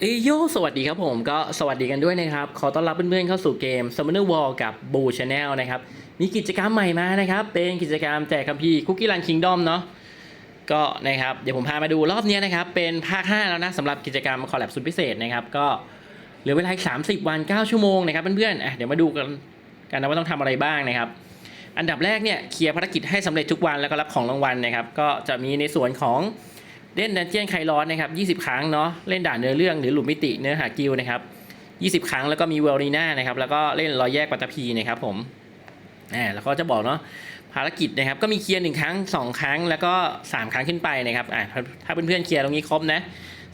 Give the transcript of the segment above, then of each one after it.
เอยโยสวัสดีครับผมก็สวัสดีกันด้วยนะครับ ขอต้อนรับเพื่อนๆเข้าสู่เกม Summoner War กับ Boo Channel นะครับ มีกิจกรรมใหม่มานะครับ เป็นกิจกรรมแจกคัมภีร์ Cookie Run Kingdom เนาะก็นะครับ เดี๋ยวผมพามาดูรอบนี้นะครับ เป็นภาค 5 แล้วนะสำหรับกิจกรรมคอลแลบสุดพิเศษนะครับ ก็เหลือเวลาอีก 30 วัน 9 ชั่วโมงนะครับเพื่อนๆอะเดี๋ยวมาดูกันกันนะว่าต้องทำอะไรบ้างนะครับ อันดับแรกเนี่ยเคลียร์ภารกิจให้สำเร็จทุกวันแล้วก็รับของรางวัลนะครับก็จะมีในส่วนของ เล่นดันเจียนไคลอนนะครับ20 ครั้งเนาะเล่นด่านเนื้อเรื่องหรือหลุมมิติเนื้อหากิลนะครับ20 ครั้งแล้วก็มีเวลลีน่านะครับแล้วก็เล่นรอยแยกปัตตภีนะครับผมอ่าแล้วก็จะบอกเนาะภารกิจนะครับก็มีเคลียร์หนึ่งครั้ง 2 ครั้งแล้วก็ 3 ครั้งขึ้นไปนะครับอ่าถ้าถ้าเพื่อนๆเคลียร์ตรงนี้ครบนะ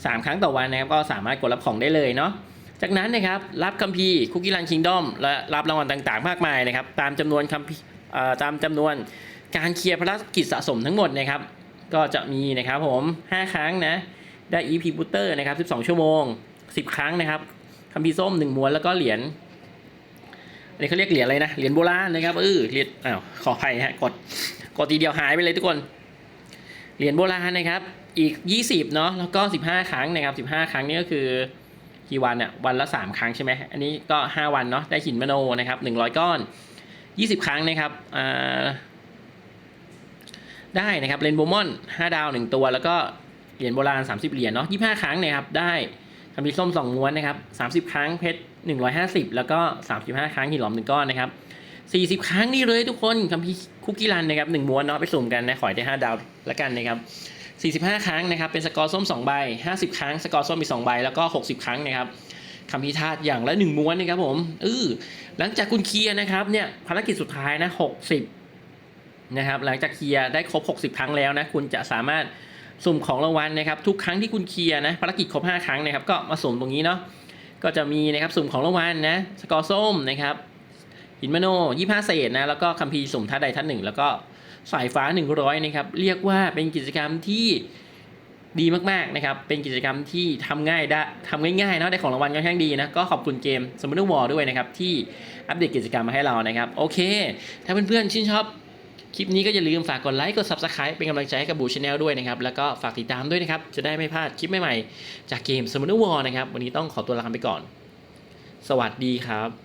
สามครั้งต่อวันนะครับก็สามารถกดรับของได้เลยเนาะจากนั้นนะครับรับคัมภีร์คุกกี้รันคิงดอมและรับรางวัลต่างๆ มากมายนะครับตามจำนวนคัมภีร์ตามจำนวนการเคลียร์ภารกิจสะสมทั้งหมดนะครับ ก็จะมีนะครับผม 5 ครั้งนะ ได้ EP Booster นะครับ 12 ชั่วโมง 10 ครั้งนะครับคัมภีร์ส้ม 1 ม้วนแล้วก็เหรียญอันนี้เขาเรียกเหรียญอะไรนะ เหรียญโบราณนะครับ เออเหรียญอ้าวขออภัยฮะกดกดทีเดียวหายไปเลยทุกคน เหรียญโบราณนะครับ อีก 20 เนาะแล้วก็ 15 ครั้งนะครับ 15 ครั้งนี่ก็คือกี่วันอะวันละ 3 ครั้งใช่ไหมอันนี้ก็ 5 วันเนาะได้หินมโนนะครับ100 ก้อน 20 ครั้งนะครับอ่า ได้นะครับเรนโบมอน 5 ดาว 1 ตัว แล้วก็เหรียญโบราณ 30 เหรียญเนาะ25 ครั้งนะครับ ได้คำพีส้ม 2 ม้วนนะครับ 30 ครั้งเพชร 150 แล้วก็ 35 ครั้งหินหลอม 1 ก้อนนะครับ 40 ครั้งนี่เลยทุกคนคัมภีคุกกี้รันนะครับ 1 ม้วนเนาะไปสุ่มกันนะขอให้ได้ 5 ดาวแล้วกันนะครับ45 ครั้งนะครับ เป็นสกอร์ส้ม 2 ใบ 50 ครั้ง สกอร์ส้มมีก2ใบ แล้วก็ 60 ครั้งนะครับคำพิธาตอย่างละ 1 ม้วนนะครับผมเออหลังจากคุณเคลียร์นะครับเนี่ยภารกิจสุดท้ายนะ 60 นะครับหลังจากเคลียร์ได้ครบ 60 ครั้งแล้วนะคุณจะสามารถสุ่มของรางวัลนะครับทุกครั้งที่คุณเคลียร์นะภารกิจครบ 5 ครั้งนะครับก็มาสุ่มตรงนี้เนาะก็จะมีนะครับสุ่มของรางวัลนะสกอร์ส้มนะครับหินมโน25เศษนะแล้วก็คัมภีร์สุ่มท่าใดท่านหนึ่ง แล้วก็สายฟ้า 100นะครับเรียกว่าเป็นกิจกรรมที่ดีมากๆนะครับเป็นกิจกรรมที่ทำง่ายได้ทำง่ายๆเนาะได้ของรางวัลค่อนข้างดีนะก็ขอบคุณเกม s m m o n e r War ด้วยนะครับที่อัปเดตกิจกรรมมาให้เรานะครับโอเค ถ้าเพื่อนๆชื่นชอบ คลิปนี้ก็อย่าลืมฝากกดไลค์ กด Subscribe เป็นกำลังใจให้กับบูชแนลด้วยนะครับ แล้วก็ฝากติดตามด้วยนะครับ จะได้ไม่พลาดคลิปใหม่ๆ จากเกม s m m o n e r War นะครับ วันนี้ต้องขอตัวลาไปก่อน สวัสดีครับ